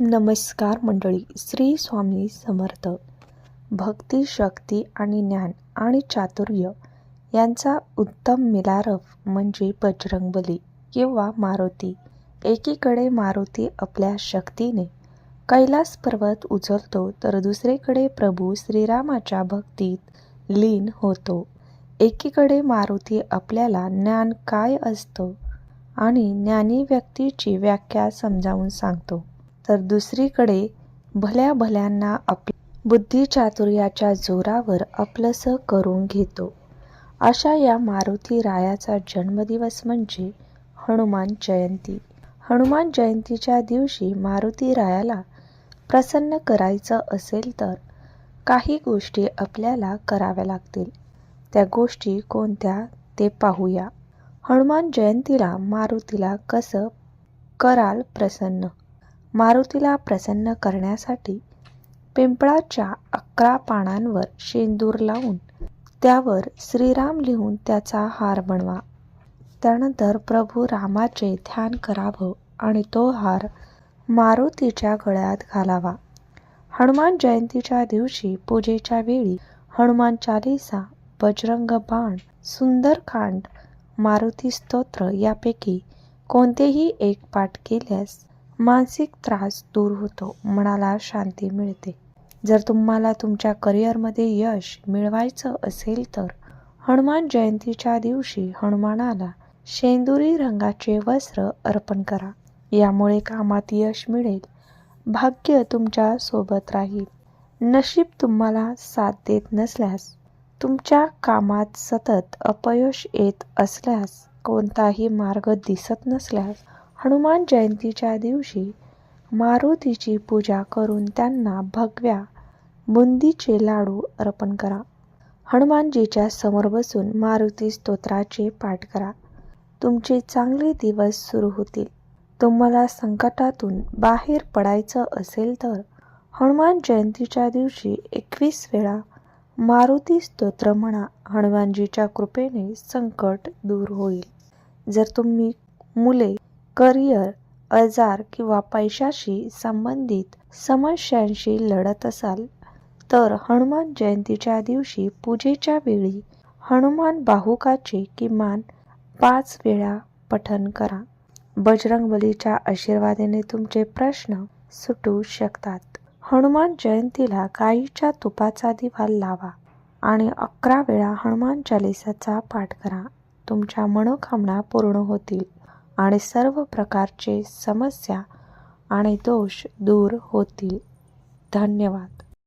नमस्कार मंडळी श्री स्वामी समर्थ. भक्ती शक्ती आणि ज्ञान आणि चातुर्य यांचा उत्तम मिलारफ म्हणजे बजरंगबली किंवा मारुती. एकीकडे मारुती आपल्या शक्तीने कैलास पर्वत उचलतो तर दुसरीकडे प्रभू श्रीरामाच्या भक्तीत लीन होतो. एकीकडे मारुती आपल्याला ज्ञान काय असतं? आणि ज्ञानी व्यक्तीची व्याख्या समजावून सांगतो. तर दुसरीकडे भल्या भल्यांना आप बुद्धिचातुर्याच्या जोरावर आपलंसं करून घेतो. अशा या मारुती रायाचा जन्मदिवस म्हणजे हनुमान जयंती. हनुमान जयंतीच्या दिवशी मारुती रायाला प्रसन्न करायचं असेल तर काही गोष्टी आपल्याला कराव्या लागतील. त्या गोष्टी कोणत्या ते पाहूया. हनुमान जयंतीला मारुतीला कसं कराल प्रसन्न? मारुतीला प्रसन्न करण्यासाठी पिंपळाच्या अकरा पानांवर शेंदूर लावून त्यावर श्रीराम लिहून त्याचा हार बनवा. त्यानंतर प्रभू रामाचे ध्यान करावं आणि तो हार मारुतीच्या गळ्यात घालावा. हनुमान जयंतीच्या दिवशी पूजेच्या वेळी हनुमान चालिसा बजरंग बाण सुंदरकांड मारुती स्तोत्र यापैकी कोणतेही एक पाठ केल्यास मानसिक त्रास दूर होतो मनाला शांती मिळते. जर तुम्हाला तुमच्या करिअरमध्ये यश मिळवायचं असेल तर हनुमान जयंतीच्या दिवशी हनुमानाला शेंदुरी रंगाचे वस्त्र अर्पण करा. यामुळे कामात यश मिळेल. भाग्य तुमच्यासोबत राहील. नशीब तुम्हाला साथ देत नसल्यास तुमच्या कामात सतत अपयश येत असल्यास कोणताही मार्ग दिसत नसल्यास हनुमान जयंतीच्या दिवशी मारुतीची पूजा करून त्यांना भगव्या बुंदीचे लाडू अर्पण करा. हनुमानजीच्या समोर बसून मारुती स्तोत्राचे पाठ करा. तुमचे चांगले दिवस सुरू होतील. तुम्हाला संकटातून बाहेर पडायचं असेल तर हनुमान जयंतीच्या दिवशी एकवीस वेळा मारुती स्तोत्र म्हणा. हनुमानजीच्या कृपेने संकट दूर होईल. जर तुम्ही मुले करिअर आजार किंवा पैशाशी संबंधित समस्यांशी लढत असाल तर हनुमान जयंतीच्या दिवशी पूजेच्या वेळी हनुमान बाहुकाचे किमान पाच वेळा पठण करा. बजरंगबलीच्या आशीर्वादाने तुमचे प्रश्न सुटू शकतात. हनुमान जयंतीला गाईच्या तुपाचा दिवा लावा आणि अकरा वेळा हनुमान चालिसाचा पाठ करा. तुमच्या मनोकामना पूर्ण होतील. आणि सर्व प्रकारचे समस्या आणि दोष दूर होतील. धन्यवाद.